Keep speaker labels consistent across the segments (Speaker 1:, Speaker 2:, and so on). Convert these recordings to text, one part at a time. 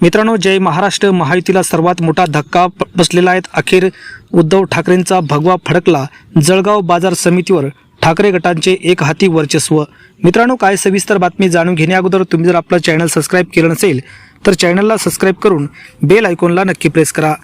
Speaker 1: मित्रांनो जय महाराष्ट्र. महायुतीला सर्वात मोठा धक्का बसलेला आहे. अखेर उद्धव ठाकरेंचा भगवा फडकला. जळगाव बाजार समितीवर ठाकरे गटांचे एक हाती वर्चस्व. मित्रांनो काय सविस्तर बातमी जाणून घेण्याअगोदर तुम्ही जर आपलं चॅनल सबस्क्राईब केलं नसेल तर चॅनलला सबस्क्राईब करून बेल आयकॉनला नक्की प्रेस करा.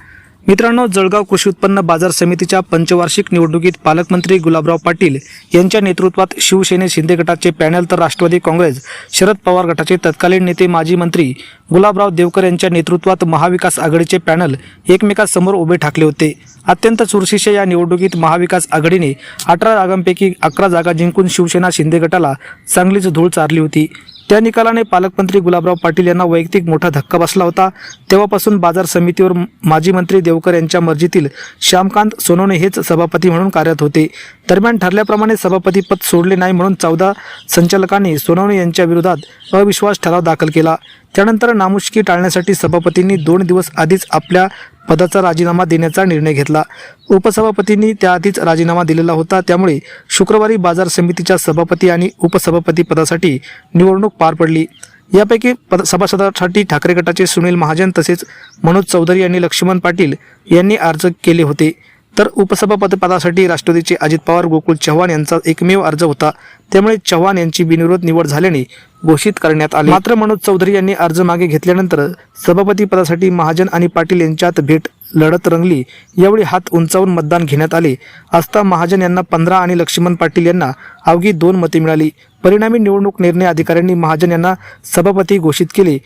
Speaker 1: मित्रांनो जळगाव कृषी उत्पन्न बाजार समितीच्या पंचवार्षिक निवडणुकीत पालकमंत्री गुलाबराव पाटील यांच्या नेतृत्वात शिवसेने शिंदे गटाचे पॅनल तर राष्ट्रवादी काँग्रेस शरद पवार गटाचे तत्कालीन नेते माजी मंत्री गुलाबराव देवकर यांच्या नेतृत्वात महाविकास आघाडीचे पॅनल एकमेकांसमोर उभे ठाकले होते. अत्यंत चुरशीच्या या निवडणुकीत महाविकास आघाडीने अठरा जागांपैकी अकरा जागा जिंकून शिवसेना शिंदे गटाला चांगलीच धूळ चारली होती. त्या निकालाने पालकमंत्री गुलाबराव पाटील यांना वैयक्तिक मोठा धक्का बसला होता. तेव्हापासून बाजार समितीवर माजी मंत्री देवकर यांच्या मर्जीतील श्यामकांत सोनवणे हेच सभापती म्हणून कार्यरत होते. दरम्यान ठरल्याप्रमाणे सभापती पद सोडले नाही म्हणून चौदा संचालकांनी सोनवणे यांच्या विरोधात अविश्वास ठराव दाखल केला. त्यानंतर नामुष्की टाळण्यासाठी सभापतींनी दोन दिवस आधीच आपल्या पदाचा राजीनामा देण्याचा निर्णय घेतला. उपसभापतींनी त्याआधीच राजीनामा दिलेला होता. त्यामुळे शुक्रवारी बाजार समितीच्या सभापती आणि उपसभापती पदासाठी निवडणूक पार पडली. यापैकी पद सभासदासाठी ठाकरे गटाचे सुनील महाजन तसेच मनोज चौधरी आणि लक्ष्मण पाटील यांनी अर्ज केले होते. तर उपसभापती पदासाठी राष्ट्रवादीचे अजित पवार गोकुळ चव्हाण यांचा एकमेव अर्ज होता. त्यामुळे चव्हाण यांची बिनविरोध निवड झाल्याने घोषित करण्यात आली. मात्र मनोज चौधरी यांनी अर्ज मागे घेतल्यानंतर सभापती पदासाठी महाजन आणि पाटील यांच्यात भेट लढत रंगली. यावेळी हात उंचावून मतदान घेण्यात आले. असता महाजन यांना पंधरा आणि लक्ष्मण पाटील यांना अवघी दोन मते मिळाली. परिणामी निवडणूक निर्णय अधिकाऱ्यांनी महाजन यांना सभापती घोषित केले.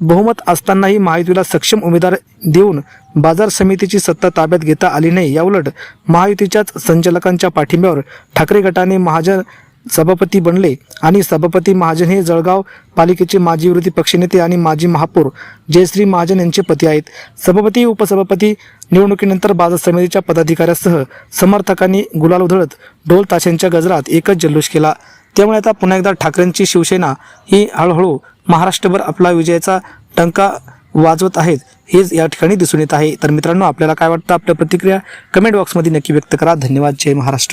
Speaker 1: बहुमत असतानाही महायुतीला सक्षम उमेदवार देऊन बाजार समितीची सत्ता ताब्यात घेता आली नाही. याउलट महायुतीच्याच संचालकांच्या पाठिंब्यावर ठाकरे गटाने महाजन सभापती बनले आणि सभापती महाजन हे जळगाव पालिकेचे माजी विरोधी पक्षनेते आणि माजी महापौर जयश्री महाजन यांचे पती आहेत. सभापती उपसभापती निवडणुकीनंतर बाजार समितीच्या पदाधिकाऱ्यासह समर्थकांनी गुलाल उधळत ढोल ताशांच्या गजरात एकच जल्लोष केला. त्यामुळे आता पुन्हा एकदा ठाकरेंची शिवसेना ही हळूहळू महाराष्ट्रभर आपला विजयाचा टंका वाजवत आहेत हेच या ठिकाणी दिसून येत आहे. तर मित्रांनो आपल्याला काय वाटतं? आपल्या प्रतिक्रिया कमेंट बॉक्समध्ये नक्की व्यक्त करा. धन्यवाद. जय महाराष्ट्र.